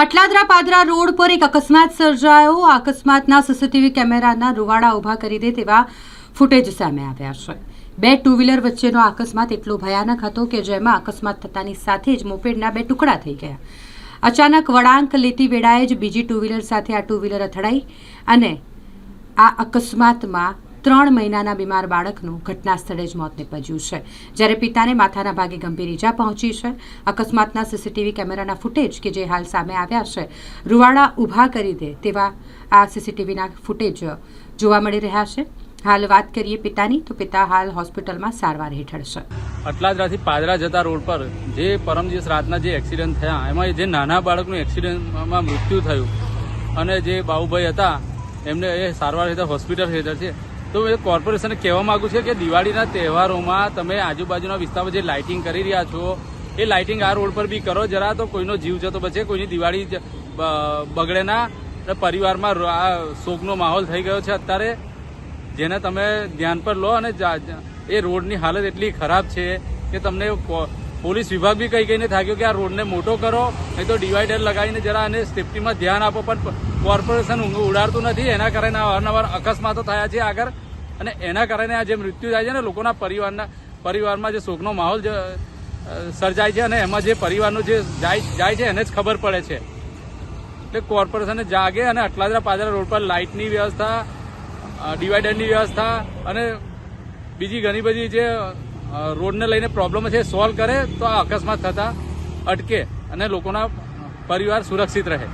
Atladara Padra road પર એક અકસ્માત સર્જાયો. આ અકસ્માતના સીસીટીવી કેમેરાના રૂવાડા ઊભા કરી દે તેવા ફૂટેજ સામે આવ્યા છે. બે ટુ વ્હીલર વચ્ચેનો અકસ્માત એટલો ભયાનક હતો કે જેમાં અકસ્માત થતાની સાથે જ મોપેડના બે ટુકડા થઈ ગયા. અચાનક વળાંક લેતી વેળાએ જ બીજી ટુ વ્હીલર સાથે આ ટુ વ્હીલર અથડાઈ અને આ અકસ્માતમાં ત્રણ મહિનાના બીમાર બાળકનું ઘટના સ્થળે જ મોત નીપજ્યું છે. જ્યારે પિતાને માથાના ભાગે ગંભીર ઈજા પહોંચી છે. અકસ્માતના સીસીટીવી કેમેરાના ફૂટેજ કે જે હાલ સામે આવ્યા છે, રૂવાડા ઊભા કરી દે તેવા આ સીસીટીવીના ફૂટેજ જોવા મળી રહ્યા છે. હાલ વાત કરીએ પિતાની, તો પિતા હાલ હોસ્પિટલમાં સારવાર હેઠળ છે. અટલાદરાથી પાદરા જતા રોડ પર જે પરમ દિવસ રાતના જે એક્સિડન્ટ થયા, એમાં જે નાના બાળકનું એક્સિડન્ટમાં મૃત્યુ થયું અને જે બાબુભાઈ હતા, એમને એ સારવાર હેઠળ, હોસ્પિટલ હેઠળ છે. તો એ કોર્પોરેશને કહેવા માંગુ છે કે દિવાળીના તહેવારોમાં તમે આજુબાજુના વિસ્તારમાં જે લાઇટિંગ કરી રહ્યા છો, એ લાઇટિંગ આ રોડ પર બી કરો. જરા તો કોઈનો જીવ જતો બચે, કોઈની દિવાળી બગડે ના. પરિવારમાં આ શોકનો માહોલ થઈ ગયો છે અત્યારે. જેને તમે ધ્યાન પર લો અને એ રોડની હાલત એટલી ખરાબ છે કે તમને પોલીસ વિભાગ બી કઈ કહીને થાક્યો કે આ રોડને મોટો કરો, નહીં તો ડિવાઈડર લગાવીને જરા અને સેફટીમાં ધ્યાન આપો. પણ કોર્પોરેશન ઉડાડતું નથી, એના કારણે અવારનવાર અકસ્માતો થયા છે આગળ. અને એના કારણે આ જે મૃત્યુ થાય છે ને, લોકોના પરિવારના, પરિવારમાં જે શોકનો માહોલ સર્જાય છે અને એમાં જે પરિવારનું જે જાય છે, એને જ ખબર પડે છે. એટલે કોર્પોરેશને જાગે અને અટલાદરા પાદરા રોડ પર લાઇટની વ્યવસ્થા ડિવાઈડરની વ્યવસ્થા અને બીજી ઘણી બધી જે રોડને લઈને પ્રોબ્લેમ છે સોલ્વ કરે તો આ અકસ્માત થતા અટકે અને લોકોના પરિવાર સુરક્ષિત રહે.